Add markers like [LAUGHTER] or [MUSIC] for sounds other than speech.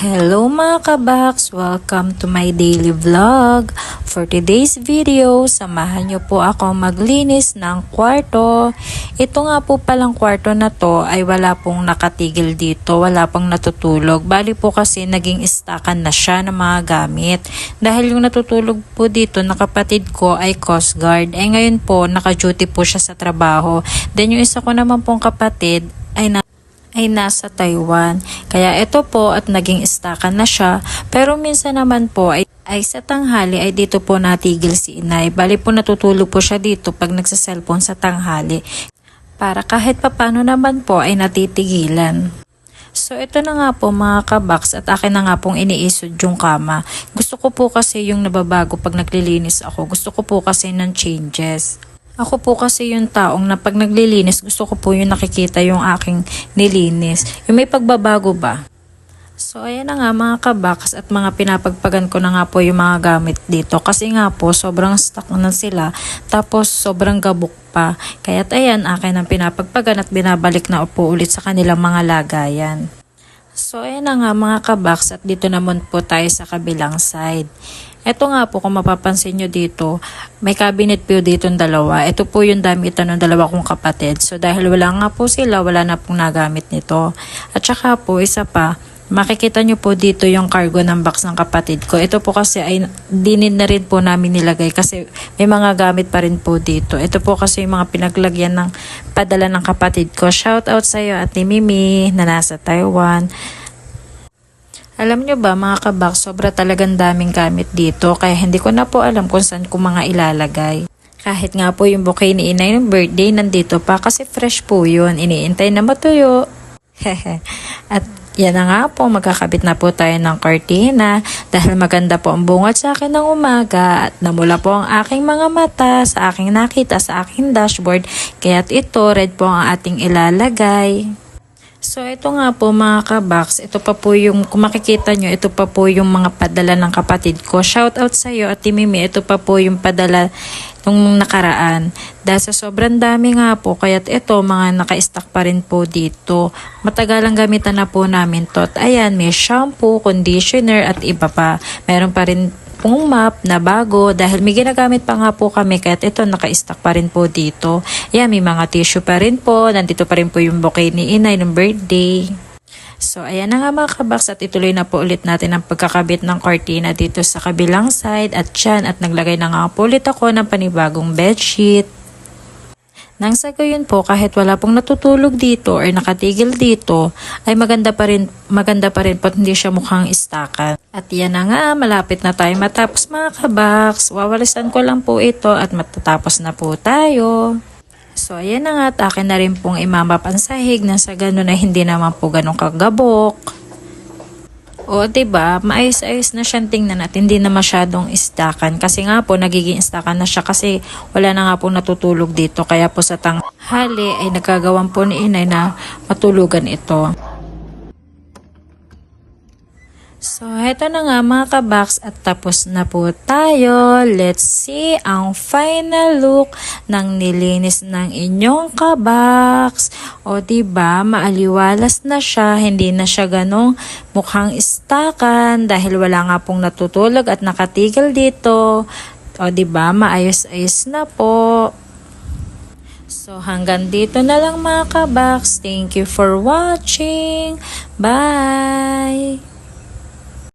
Hello mga kabaks! Welcome to my daily vlog. For today's video, samahan niyo po ako maglinis ng kwarto. Ito nga po palang kwarto na to ay wala pong nakatigil dito, wala pong natutulog. Bali po kasi naging istakan na siya ng mga gamit. Dahil yung natutulog po dito na kapatid ko ay Coast Guard. Eh ngayon po, naka-duty po siya sa trabaho. Then yung isa ko naman pong kapatid ay na ay nasa Taiwan. Kaya ito po at naging istakan na siya. Pero minsan naman po ay, ay sa tanghali ay dito po natigil si inay. Bali po natutulog po siya dito pag nagsa-cellphone sa tanghali. Para kahit papano naman po ay natitigilan. So ito na nga po mga kabaks at akin na nga pong iniisod yung kama. Gusto ko po kasi yung nababago pag naglilinis ako. Gusto ko po kasi ng changes. Ako po kasi yung taong na pag naglilinis, gusto ko po yung nakikita yung aking nilinis. Yung may pagbabago ba? So, ayan na nga mga kabaks at mga pinapagpagan ko na nga po yung mga gamit dito. Kasi nga po, sobrang stuck na sila. Tapos, sobrang gabok pa. Kaya't ayan, akin ang pinapagpagan at binabalik na po ulit sa kanilang mga lagayan. So, ayan na nga mga kabaks at dito naman po tayo sa kabilang side. Ito nga po, kung mapapansin nyo dito, may cabinet po dito ng dalawa. Ito po yung damitan ng dalawa kong kapatid. So, dahil wala nga po sila, wala na pong nagamit nito. At saka po, isa pa, makikita nyo po dito yung cargo ng box ng kapatid ko. Ito po kasi ay dinin na rin po namin nilagay kasi may mga gamit pa rin po dito. Ito po kasi yung mga pinaglagyan ng padala ng kapatid ko. Shout out sa iyo Ate Mimi na nasa Taiwan. Alam nyo ba mga kabak, sobra talagang daming gamit dito kaya hindi ko na po alam kung saan ko mga ilalagay. Kahit nga po yung bouquet ni inay ng birthday nandito pa kasi fresh po yun. Iniintay na matuyo. [LAUGHS] At yan na nga po, magkakabit na po tayo ng cortina dahil maganda po ang bungad sa akin ng umaga at namula po ang aking mga mata sa aking nakita sa aking dashboard kaya't ito red po ang ating ilalagay. So ito nga po mga kabaks, ito pa po yung, kung makikita nyo, ito pa po yung mga padala ng kapatid ko. Shout out sa iyo at Mimi, ito pa po yung padala nung nakaraan. Dahil sa sobrang dami nga po, kaya't ito mga naka-stack pa rin po dito. Matagalang gamitan na po namin to. At ayan, may shampoo, conditioner at iba pa. Meron pa rin pong map na bago dahil may ginagamit pa nga po kami kahit ito naka-stack pa rin po dito. Yan, may mga tissue pa rin po. Nandito pa rin po yung bouquet ni inay ng birthday. So, ayan na nga mga kabaks at ituloy na po ulit natin ang pagkakabit ng cortina dito sa kabilang side at dyan at naglagay na nga po ulit ako ng panibagong bedsheet. Nang sa gayon po, kahit wala pong natutulog dito or nakatigil dito, ay maganda pa rin, maganda pa rin po hindi siya mukhang istakan. At yan na nga, malapit na tayo matapos mga kabaks. Wawalisan ko lang po ito at matatapos na po tayo. So, ayan na nga at akin na rin pong imamap ang na sa ganun na hindi naman po ganun kagabok. O, ba? Maayos-ayos na siyang tingnan at hindi na masyadong istakan kasi nga po nagiging istakan na siya kasi wala na nga po natutulog dito kaya po sa tanghali ay nagkagawan po ni inay na matulugan ito. So, heto na nga mga kabaks at tapos na po tayo. Let's see ang final look ng nilinis ng inyong kabaks. O, ba diba, maaliwalas na siya, hindi na siya ganong mukhang istakan dahil wala nga pong natutulog at nakatigil dito. O, ba diba, maayos-ayos na po. So, hanggang dito na lang mga kabaks. Thank you for watching. Bye!